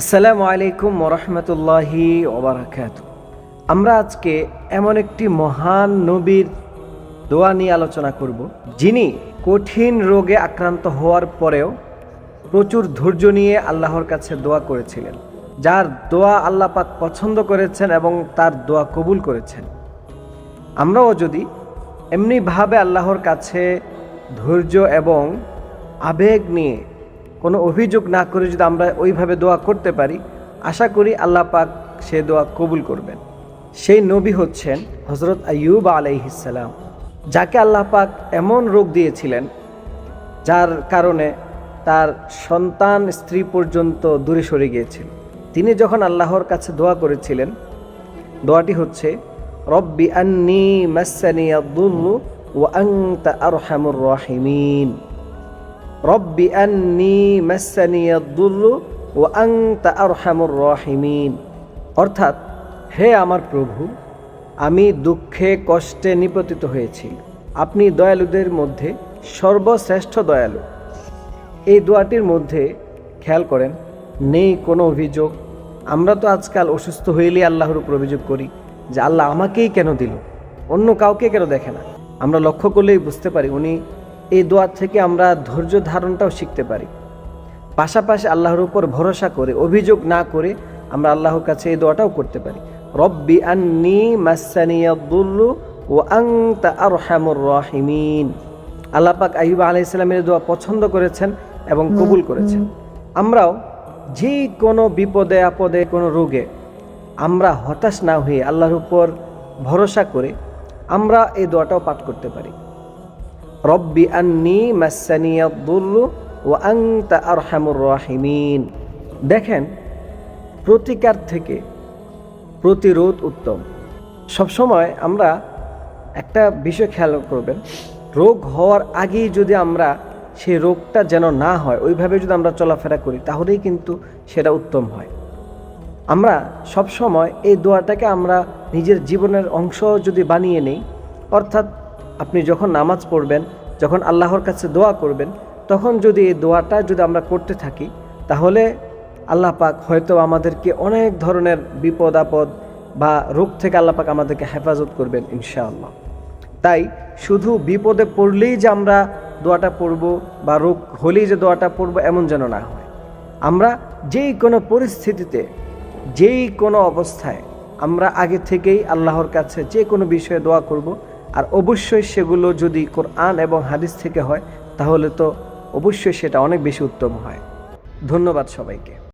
আসসালামু আলাইকুম ওরহমতুল্লাহি ওবরাকাত। আমরা আজকে এমন একটি মহান নবীর দোয়া নিয়ে আলোচনা করব, যিনি কঠিন রোগে আক্রান্ত হওয়ার পরেও প্রচুর ধৈর্য নিয়ে আল্লাহর কাছে দোয়া করেছিলেন। যার দোয়া আল্লাহ পাক পছন্দ করেছেন এবং তার দোয়া কবুল করেছেন। আমরাও যদি এমনিভাবে আল্লাহর কাছে ধৈর্য এবং আবেগ নিয়ে কোনো অভিযোগ না করে যদি আমরা ওইভাবে দোয়া করতে পারি, আশা করি আল্লাহ পাক সে দোয়া কবুল করবেন। সেই নবী হচ্ছেন হজরত আইয়ুব আলাইহিসাল্লাম যাকে আল্লাহ পাক এমন রোগ দিয়েছিলেন, যার কারণে তার সন্তান স্ত্রী পর্যন্ত দূরে সরে গিয়েছিল। তিনি যখন আল্লাহর কাছে দোয়া করেছিলেন, দোয়াটি হচ্ছে, রব্বি আন্নি মাসানি আব্দুল্লু ও আংতা আরহামুর রাহিমিন। রব্বি আন্নি মাসানি আব্দুল্লু ও আংতা আরহামুর রাহিমিন। অর্থাৎ, হে আমার প্রভু, আমি দুঃখে কষ্টে নিপতিত হয়েছি। আপনি দয়ালুদের মধ্যে সর্বশ্রেষ্ঠ দয়ালু। এই দোয়াটির মধ্যে খেয়াল করেন, নেই কোনো অভিযোগ। আমরা তো আজকাল অসুস্থ হইলেই আল্লাহর উপর অভিযোগ করি যে আল্লাহ আমাকেই কেন দিল? অন্য কাউকে কেন দেখে না? আমরা লক্ষ্য করলেই বুঝতে পারি উনি এই দোয়া থেকে আমরা ধৈর্য ধারণটাও শিখতে পারি। পাশাপাশি আল্লাহর উপর ভরসা করে অভিযোগ না করে আমরা আল্লাহর কাছে এই দোয়াটাও করতে পারি। রব্বি আন্নি মাসানিয়াদুল্লু ও আংতা আরহামুর রাহিমিন। আল্লাহ পাক আইয়ুব আলাইসালামের দোয়া পছন্দ করেছেন এবং কবুল করেছেন। আমরাও যে কোনো বিপদে আপদে কোনো রোগে আমরা হতাশ না হয়ে আল্লাহর উপর ভরসা করে আমরা এই দোয়াটাও পাঠ করতে পারি। রব্বি আন্নি মাসানিয়াদুল্লু ও আংতা আরহামুর রাহিমিন। দেখেন, প্রতিকার থেকে প্রতিরোধ উত্তম। সবসময় আমরা একটা বিষয় খেয়াল করবেন, রোগ হওয়ার আগেই যদি আমরা সেই রোগটা যেন না হয়, ওইভাবে যদি আমরা চলাফেরা করি, তাহলেই কিন্তু সেটা উত্তম হয়। আমরা সব সময় এই দোয়াটাকে আমরা নিজের জীবনের অংশ যদি বানিয়ে নেই, অর্থাৎ আপনি যখন নামাজ পড়বেন, যখন আল্লাহর কাছে দোয়া করবেন, তখন যদি এই দোয়াটা যদি আমরা করতে থাকি, তাহলে আল্লাহ পাক হয়তো আমাদেরকে অনেক ধরনের বিপদ, আপদ বা রোগ থেকে আল্লাহ পাক আমাদেরকে হেফাজত করবেন ইনশাআল্লাহ। তাই শুধু বিপদে পড়লেই যে আমরা দোয়াটা পড়ব বা রোগ হলেই যে দোয়াটা পড়ব এমন যেন না হয়। আমরা যেই কোনো পরিস্থিতিতে, যেই কোনো অবস্থায় আমরা আগে থেকেই আল্লাহর কাছে যে কোনো বিষয়ে দোয়া করব আর অবশ্যই সেগুলো যদি কোরআন এবং হাদিস থেকে হয়, তাহলে তো অবশ্যই সেটা অনেক বেশি উত্তম হয়। ধন্যবাদ সবাইকে।